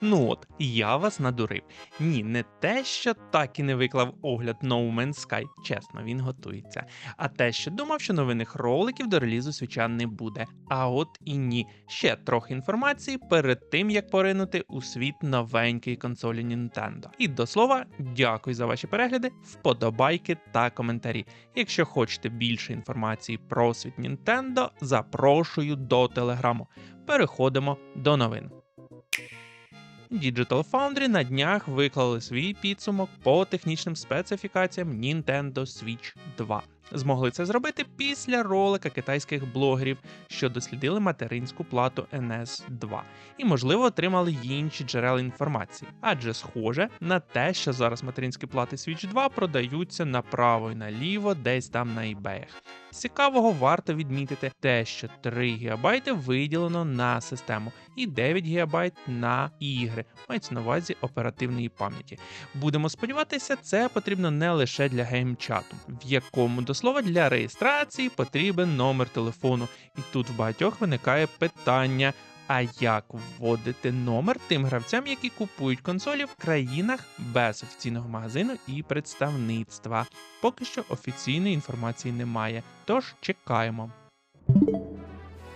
Ну от, я вас надурив. Ні, не те, що так і не виклав огляд No Man's Sky, чесно, він готується. А те, що думав, що новинних роликів до релізу свіча не буде. А от і ні. Ще трохи інформації перед тим, як поринути у світ новенької консолі Nintendo. І до слова, дякую за ваші перегляди, вподобайки та коментарі. Якщо хочете більше інформації про світ Nintendo, запрошую до телеграму. Переходимо до новин. Digital Foundry на днях виклали свій підсумок по технічним специфікаціям Nintendo Switch 2. Змогли це зробити після ролика китайських блогерів, що дослідили материнську плату NS2, і, можливо, отримали інші джерела інформації, адже схоже на те, що зараз материнські плати Switch 2 продаються направо і наліво, десь там на eBay. Цікавого варто відмітити те, що 3 ГБ виділено на систему і 9 ГБ на ігри, мається на увазі оперативної пам'яті. Будемо сподіватися, це потрібно не лише для геймчату, в якому до слова для реєстрації потрібен номер телефону. І тут в багатьох виникає питання. А як вводити номер тим гравцям, які купують консолі в країнах без офіційного магазину і представництва? Поки що офіційної інформації немає, тож чекаємо.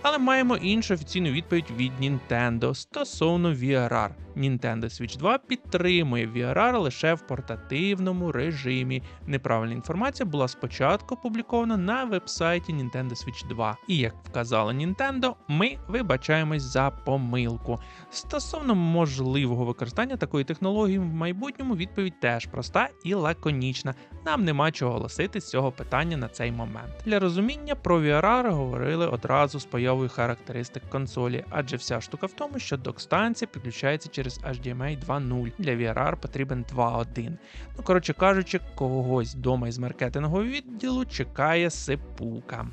Але маємо іншу офіційну відповідь від Nintendo стосовно VRR. Nintendo Switch 2 підтримує VRR лише в портативному режимі. Неправильна інформація була спочатку опублікована на вебсайті Nintendo Switch 2. І як вказала Nintendo, ми вибачаємось за помилку. Стосовно можливого використання такої технології в майбутньому, відповідь теж проста і лаконічна. Нам нема чого голосити з цього питання на цей момент. Для розуміння про VRR говорили одразу з появою характеристик консолі, адже вся штука в тому, що док-станція підключається через HDMI 2.0. Для VRR потрібен 2.1. Ну, коротше кажучи, когось вдома із маркетингового відділу чекає сипука.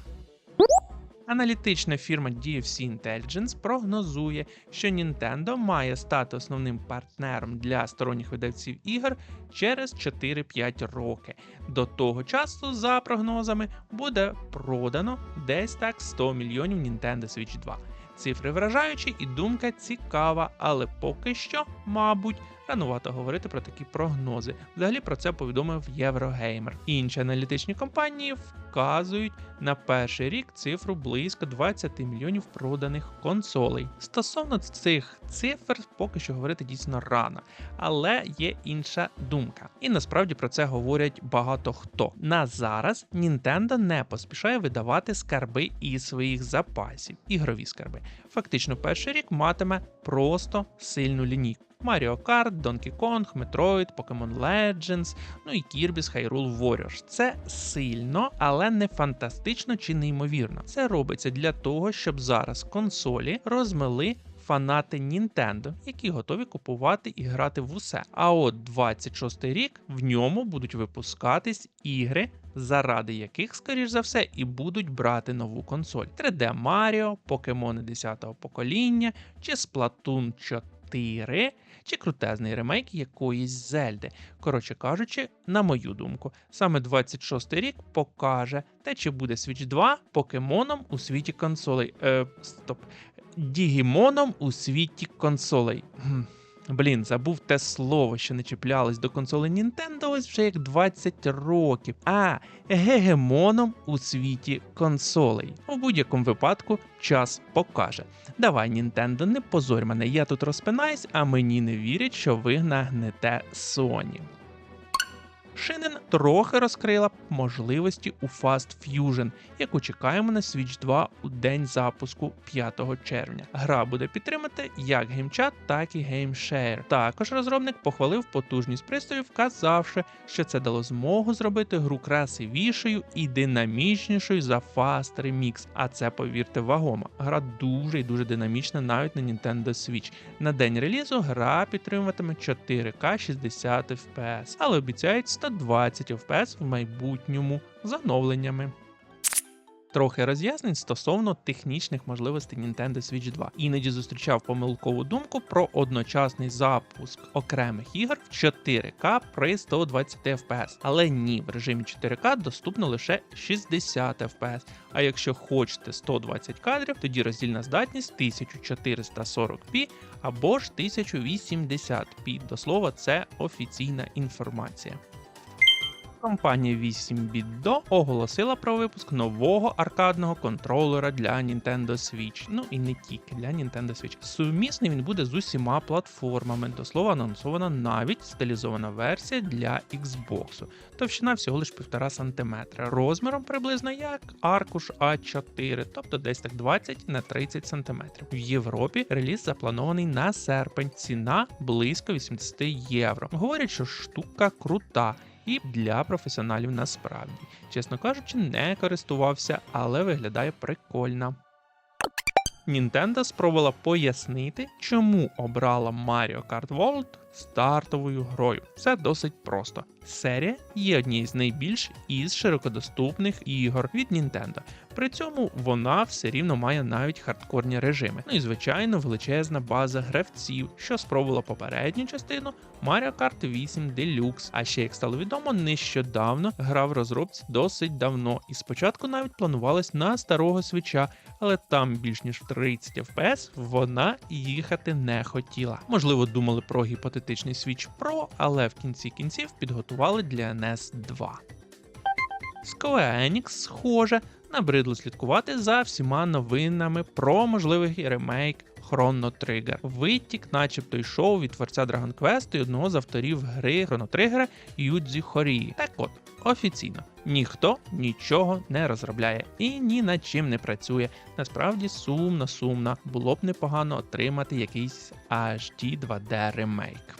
Аналітична фірма DFC Intelligence прогнозує, що Nintendo має стати основним партнером для сторонніх видавців ігор через 4-5 роки. До того часу, за прогнозами, буде продано десь так 100 мільйонів Nintendo Switch 2. Цифри вражаючі і думка цікава, але поки що, мабуть, ранувато говорити про такі прогнози. Взагалі про це повідомив Єврогеймер. Інші аналітичні компанії вказують на перший рік цифру близько 20 мільйонів проданих консолей. Стосовно цих цифр, поки що говорити дійсно рано, але є інша думка. І насправді про це говорять багато хто. На зараз Nintendo не поспішає видавати скарби із своїх запасів, ігрові скарби. Фактично, перший рік матиме просто сильну лінійку. Mario Kart, Donkey Kong, Metroid, Pokemon Legends, ну і Kirby's Hyrule Warriors. Це сильно, але не фантастично чи неймовірно. Це робиться для того, щоб зараз консолі розмили. Фанати Nintendo, які готові купувати і грати в усе. А от 26 рік в ньому будуть випускатись ігри, заради яких, скоріш за все, і будуть брати нову консоль: 3D Mario, Покемони 10-го покоління чи Splatoon 4, чи крутезний ремейк якоїсь Зельди. Коротше кажучи, на мою думку, саме 26 рік покаже те, чи буде Switch 2 покемоном у світі консолей. Е, стоп. Дігімоном у світі консолей. Блін, забув те слово, що не чіплялось до консоли Nintendo ось вже як 20 років. А гегемоном у світі консолей. У будь-якому випадку час покаже. Давай, Nintendo, не позорь мене, я тут розпинаюсь, а мені не вірять, що ви нагнете Sony. Шинен трохи розкрила можливості у Fast Fusion, яку чекаємо на Switch 2 у день запуску 5 червня. Гра буде підтримати як геймчат, так і GameShare. Також розробник похвалив потужність пристрою, вказавши, що це дало змогу зробити гру красивішою і динамічнішою за Fast Remix. А це, повірте, вагома. Гра дуже і дуже динамічна навіть на Nintendo Switch. На день релізу гра підтримуватиме 4К 60 FPS, але обіцяють 120 FPS в майбутньому з оновленнями. Трохи роз'яснень стосовно технічних можливостей Nintendo Switch 2. Іноді зустрічав помилкову думку про одночасний запуск окремих ігор в 4К при 120 FPS. Але ні, в режимі 4К доступно лише 60 FPS. А якщо хочете 120 кадрів, тоді роздільна здатність 1440p або ж 1080p. До слова, це офіційна інформація. Компанія 8BitDo оголосила про випуск нового аркадного контролера для Nintendo Switch. Ну і не тільки для Nintendo Switch. Сумісний він буде з усіма платформами. До слова, анонсована навіть стилізована версія для Xbox. Товщина всього лиш 1,5 см. Розміром приблизно як аркуш А4, тобто десь так 20 на 30 см. В Європі реліз запланований на серпень. Ціна близько 80 євро. Говорять, що штука крута і для професіоналів насправді. Чесно кажучи, не користувався, але виглядає прикольно. Nintendo спробувала пояснити, чому обрала Mario Kart World стартовою грою. Все досить просто. Серія є однією з найбільш із широкодоступних ігор від Nintendo. При цьому вона все рівно має навіть хардкорні режими. Ну і звичайно величезна база гравців, що спробувала попередню частину Mario Kart 8 Deluxe. А ще, як стало відомо, нещодавно гра в розробці досить давно, і спочатку навіть планувалась на старого свіча, але там більш ніж в 30 FPS вона їхати не хотіла. Можливо, думали про гіпотетичний Switch Pro, але в кінці кінців підготували для NES 2. Square Enix, схоже, набридло слідкувати за всіма новинами про можливий ремейк Chrono Trigger. Витік, начебто, йшов від творця Dragon Quest і одного з авторів гри Chrono Trigger Юдзі Хорії. Так от, офіційно, ніхто нічого не розробляє і ні над чим не працює. Насправді сумно, сумно. Було б непогано отримати якийсь HD 2D ремейк.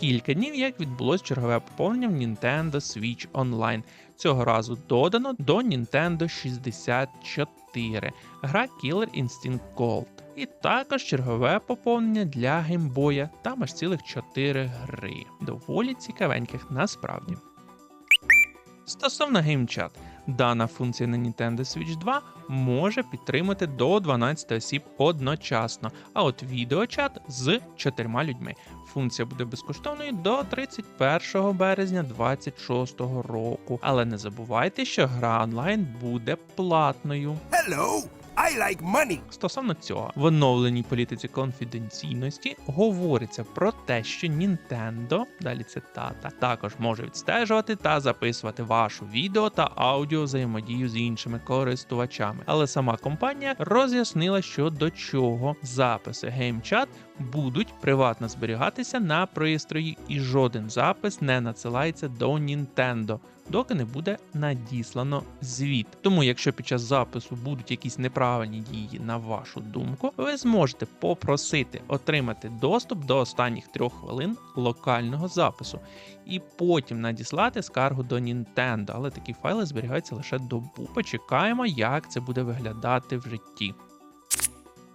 Кілька днів як відбулось чергове поповнення в Nintendo Switch Online. Цього разу додано до Nintendo 64, гра Killer Instinct Gold. І також чергове поповнення для геймбоя, там аж цілих 4 гри. Доволі цікавеньких насправді. Стосовно GameChat, дана функція на Nintendo Switch 2 може підтримати до 12 осіб одночасно, а от відеочат з чотирма людьми. Функція буде безкоштовною до 31 березня 2026 року. Але не забувайте, що гра онлайн буде платною. Hello, I like money. Стосовно цього, в оновленій політиці конфіденційності говориться про те, що Nintendo, далі цитата, також може відстежувати та записувати вашу відео та аудіо взаємодію з іншими користувачами. Але сама компанія роз'яснила, що до чого записи GameChat будуть приватно зберігатися на пристрої, і жоден запис не надсилається до Nintendo, доки не буде надіслано звіт. Тому, якщо під час запису будуть якісь неправильні дії, на вашу думку, ви зможете попросити отримати доступ до останніх трьох хвилин локального запису, і потім надіслати скаргу до Nintendo, але такі файли зберігаються лише добу. Почекаємо, як це буде виглядати в житті.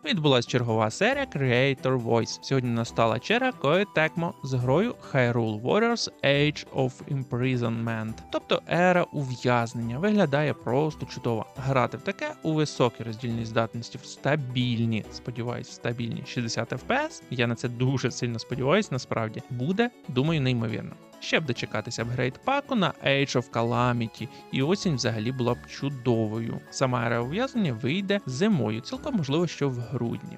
Відбулась чергова серія Creator Voice. Сьогодні настала черга Koei Tecmo з грою Hyrule Warriors Age of Imprisonment, тобто ера ув'язнення. Виглядає просто чудово. Грати в таке у високій роздільній здатності в стабільні, сподіваюсь, стабільні 60 FPS. Я на це дуже сильно сподіваюся, насправді буде, думаю, неймовірно. Ще б дочекатися апгрейд паку на Age of Calamity, і осінь взагалі була б чудовою. Сама ера ув'язнення вийде зимою, цілком можливо, що в грудні.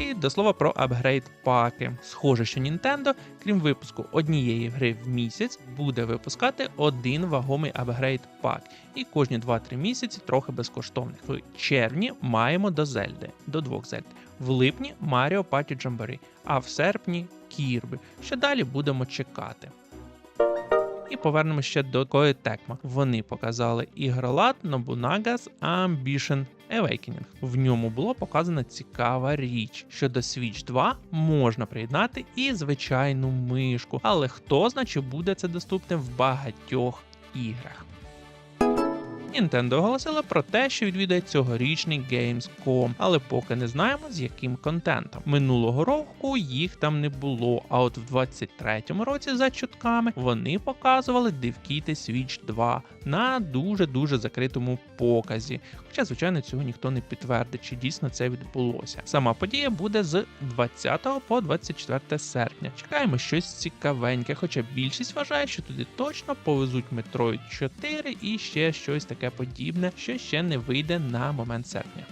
І до слова про апгрейд паки. Схоже, що Nintendo, крім випуску однієї гри в місяць, буде випускати один вагомий апгрейд пак, і кожні 2-3 місяці трохи безкоштовних. В червні маємо до Зельди, до двох Зельд. В липні Mario Party Jamboree, а в серпні Кірби. Що далі будемо чекати. І повернемо ще до Koei Tecmo. Вони показали ігролад Nobunaga's Ambition Awakening. В ньому було показана цікава річ, що до Switch 2 можна приєднати і звичайну мишку, але хто знає, чи буде це доступне в багатьох іграх. Nintendo оголосила про те, що відвідає цьогорічний Gamescom, але поки не знаємо з яким контентом. Минулого року їх там не було. А от в 23-му році, за чутками, вони показували DevKit Switch 2 на дуже дуже закритому показі. Хоча, звичайно, цього ніхто не підтвердить, чи дійсно це відбулося. Сама подія буде з 20 по 24 серпня. Чекаємо щось цікавеньке, хоча більшість вважає, що туди точно повезуть Metroid 4 і ще щось таке подібне, що ще не вийде на момент серпня.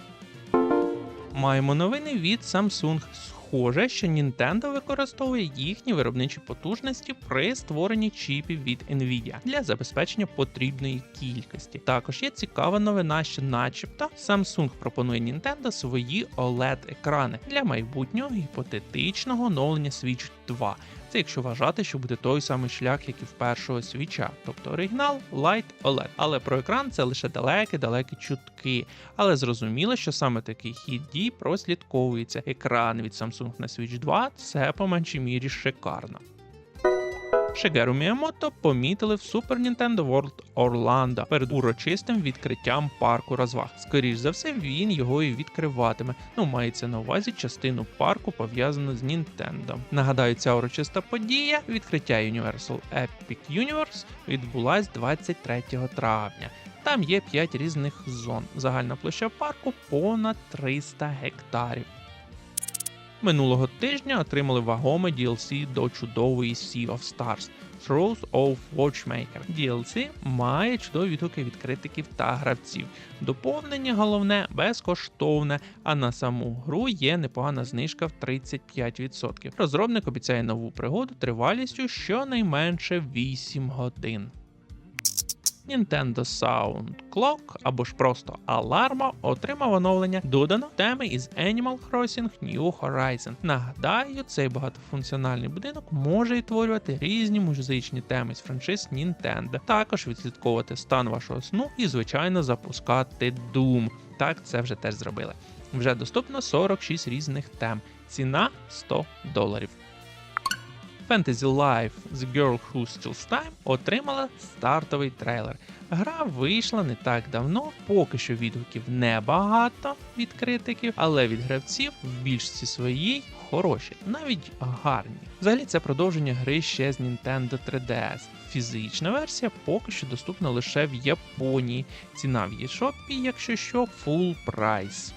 Маємо новини від Samsung. Схоже, що Nintendo використовує їхні виробничі потужності при створенні чіпів від Nvidia для забезпечення потрібної кількості. Також є цікава новина, що, начебто, Samsung пропонує Nintendo свої OLED-екрани для майбутнього гіпотетичного оновлення Switch 2. Це якщо вважати, що буде той самий шлях, як і в першого свіча, тобто оригінал Light OLED. Але про екран це лише далекі-далекі чутки. Але зрозуміло, що саме такий хід дій прослідковується. Екран від Samsung на Switch 2 це по меншій мірі шикарно. Шигеру Міямото помітили в Super Nintendo World Orlando перед урочистим відкриттям парку розваг. Скоріш за все, він його і відкриватиме. Ну, мається на увазі частину парку пов'язану з Nintendo. Нагадаю, ця урочиста подія відкриття Universal Epic Universe відбулась 23 травня. Там є 5 різних зон. Загальна площа парку понад 300 гектарів. Минулого тижня отримали вагоме DLC до чудової Sea of Stars Throws of Watchmaker. DLC має чудові відгуки від критиків та гравців. Доповнення головне безкоштовне, а на саму гру є непогана знижка в 35%. Розробник обіцяє нову пригоду тривалістю щонайменше 8 годин. Nintendo Sound Clock або ж просто Alarma отримав оновлення. Додано теми із Animal Crossing New Horizon. Нагадаю, цей багатофункціональний будинок може відтворювати різні музичні теми з франшиз Nintendo. Також відслідковувати стан вашого сну і, звичайно, запускати Doom. Так, це вже теж зробили. Вже доступно 46 різних тем. Ціна 100 доларів. Fantasy Life The Girl Who Steals Time отримала стартовий трейлер. Гра вийшла не так давно, поки що відгуків небагато від критиків, але від гравців в більшості своїй хороші, навіть гарні. Взагалі це продовження гри ще з Nintendo 3DS. Фізична версія поки що доступна лише в Японії. Ціна в eShop, якщо що, full прайс.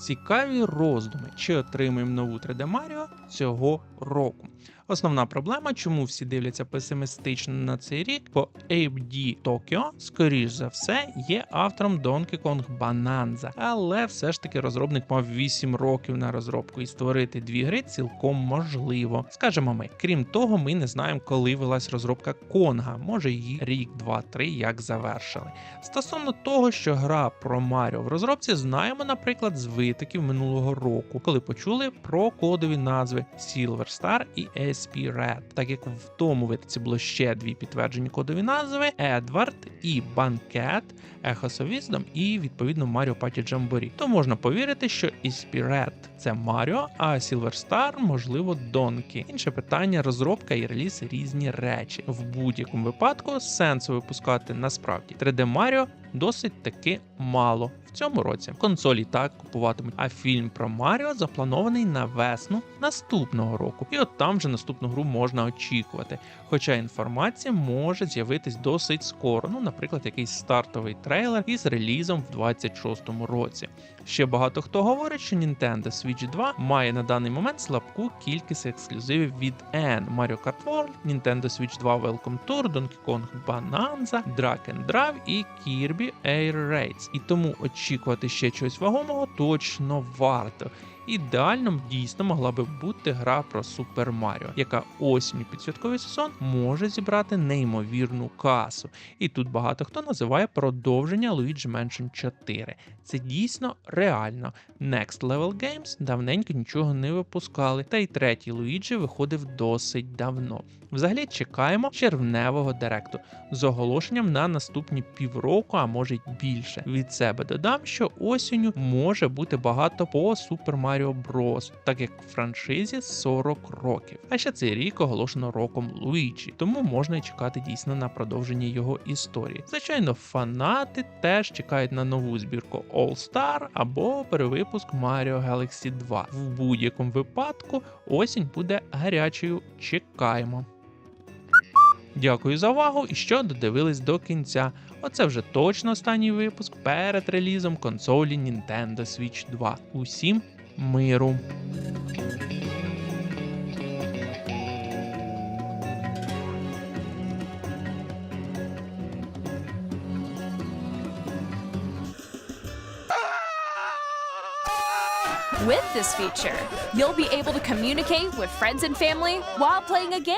Цікаві роздуми, чи отримаємо нову 3D Mario цього року. Основна проблема, чому всі дивляться песимістично на цей рік, бо AMD Tokyo, скоріш за все, є автором Donkey Kong Bonanza. Але все ж таки розробник мав 8 років на розробку і створити дві гри цілком можливо. Скажемо ми. Крім того, ми не знаємо, коли велась розробка Конга. Може її рік, два, три як завершили. Стосовно того, що гра про Маріо в розробці, знаємо, наприклад, з витоків минулого року, коли почули про кодові назви Silver Star і SP Red. Так як в тому витоці було ще дві підтверджені кодові назви: Едвард і Банкет, of Wisdom і відповідно Mario Party Jamboree. То можна повірити, що SP Red – це Маріо, а Silver Star, можливо, Донкі. Інше питання: розробка і реліз різні речі. В будь-якому випадку сенсу випускати насправді 3D Mario досить таки мало в цьому році. Консолі так купуватимуть. А фільм про Маріо запланований на весну наступного року, і от там вже наступну гру можна очікувати. Хоча інформація може з'явитись досить скоро. Ну, наприклад, якийсь стартовий трейлер із релізом в 26-му році. Ще багато хто говорить, що Nintendo Switch 2 має на даний момент слабку кількість ексклюзивів від N. Mario Kart World, Nintendo Switch 2 Welcome Tour, Donkey Kong Bonanza, Drag Drive і Kirby Air Raids. І тому очікувати ще чогось вагомого точно варто. Ідеально дійсно могла би бути гра про Супер Маріо, яка осінню під святковий сезон може зібрати неймовірну касу. І тут багато хто називає продовження Luigi Mansion 4. Це дійсно реально. Next Level Games давненько нічого не випускали, та й третій Луїджі виходив досить давно. Взагалі чекаємо червневого директу з оголошенням на наступні півроку, а може й більше. Від себе додам, що осінню може бути багато по Super Mario Mario Bros, так як франшизі 40 років. А ще цей рік оголошено роком Луїджі, тому можна й чекати дійсно на продовження його історії. Звичайно, фанати теж чекають на нову збірку All Star або перевипуск Mario Galaxy 2. В будь-якому випадку осінь буде гарячою. Чекаємо. Дякую за увагу і що додивились до кінця. Оце вже точно останній випуск перед релізом консолі Nintendo Switch 2. Усім миру! With this feature, you'll be able to communicate with friends and family while playing a game.